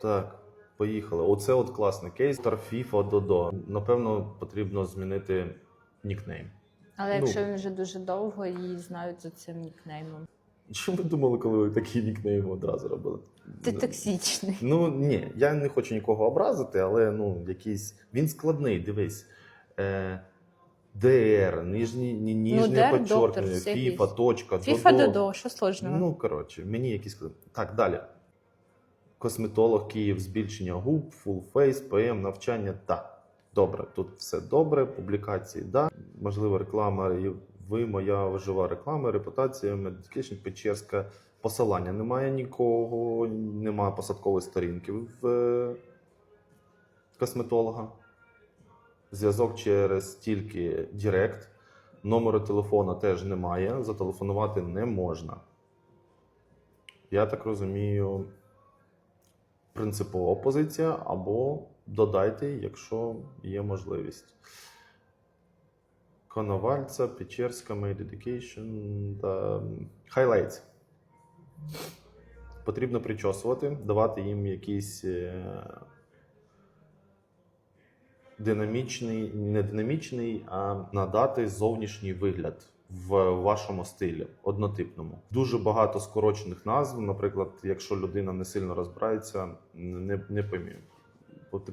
Так, поїхали. Оце от класний кейс. Тар FIFA Додо. Напевно, потрібно змінити нікнейм. Але Ну. якщо він вже дуже довго її знають за цим нікнеймом. Що ви думали, коли ви такий нікнейм одразу робили? Ти токсичний. Ну ні, я не хочу нікого образити, але ну якийсь. Він складний, дивись. Е, ДР, нижні, ні- ніжнє подчоркнення, все FIFA, точка, Фіфа Додо. Додо, що сложного? Ну, коротше, мені якісь. Так, далі. Косметолог Київ, збільшення губ, фулфейс, ПМ, навчання. Так. Добре, тут все добре, публікації, да. Можливо, реклама. Ви, моя жива реклама, репутація, медикейшн, Печерська. Посилання немає нікого, немає посадкової сторінки в е, косметолога. Зв'язок через тільки Директ. Номеру телефона теж немає, зателефонувати не можна. Я так розумію, принципова позиція або додайте, якщо є можливість. Коновальця, Печерська, Made Education та Highlights. Потрібно причосувати, давати їм якийсь е, динамічний, не динамічний, а надати зовнішній вигляд в вашому стилі, однотипному. Дуже багато скорочених назв. Наприклад, якщо людина не сильно розбирається, не, не поймів.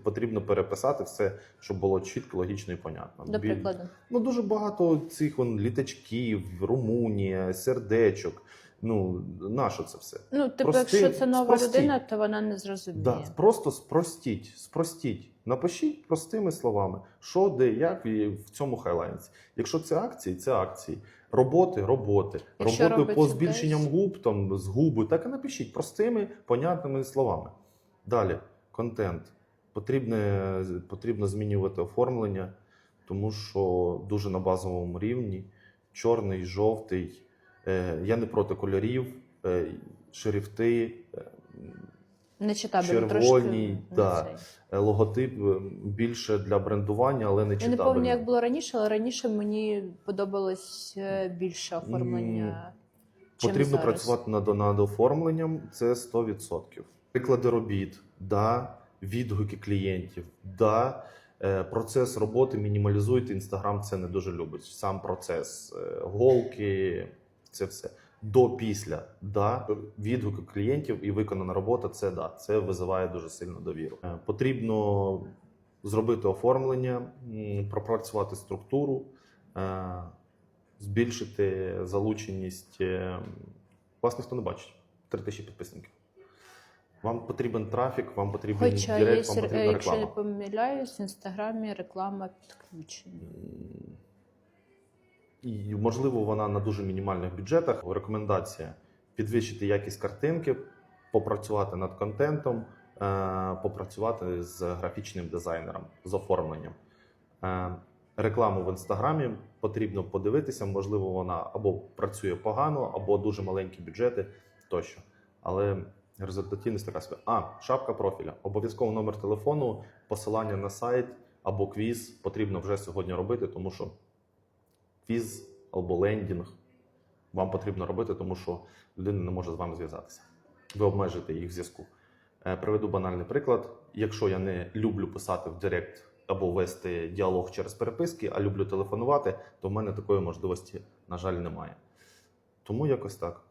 Потрібно переписати все, щоб було чітко, логічно і понятно. До прикладу. Ну, дуже багато цих вон, літачків, Румунія, сердечок. Ну, нащо це все? Ну, типу, Прости- якщо це нова спростіть. людина, то вона не зрозуміє. Да, просто спростіть, спростіть. Напишіть простими словами, що, де, як і в цьому хайлайнці. Якщо це акції, це акції. Роботи, роботи. Якщо роботи по збільшенням десь- губ, там, з губи, так і напишіть простими, понятними словами. Далі, контент. Потрібне, потрібно змінювати оформлення, тому що дуже на базовому рівні. Чорний, жовтий. Е, я не проти кольорів, е, шрифти, е, Не читабельно Червоні, не да. цей. Е, Логотип більше для брендування, але не Я не пам'ятаю, як було раніше, але раніше мені подобалось більше оформлення. чим Потрібно зараз. працювати над, над оформленням, це 100%. Приклади робіт, да, відгуки клієнтів, да, процес роботи мінімалізуйте. Інстаграм це не дуже любить. Сам процес, голки, це все. До після, да, відгуки клієнтів і виконана робота це да, це визиває дуже сильну довіру. Е, Потрібно зробити оформлення, пропрацювати структуру, е, збільшити залученість. е, Вас ніхто не бачить. 3 тисячі підписників. Вам потрібен трафік, вам потрібен Хоча є, вам потрібна якщо не помиляюсь, в інстаграмі реклама підключена. І, можливо, вона на дуже мінімальних бюджетах. Рекомендація підвищити якість картинки, попрацювати над контентом, е, попрацювати з графічним дизайнером, з оформленням. Е, Рекламу в інстаграмі потрібно подивитися, можливо, вона або працює погано, або дуже маленькі бюджети тощо. Але результативність така собі. А, шапка профіля. Обов'язково номер телефону, посилання на сайт або квіз потрібно вже сьогодні робити, тому що квіз або лендінг вам потрібно робити, тому що людина не може з вами зв'язатися. Ви обмежите їх зв'язку. Е, Приведу банальний приклад. Якщо я не люблю писати в Директ або вести діалог через переписки, а люблю телефонувати, то в мене такої можливості, на жаль, немає. Тому якось так.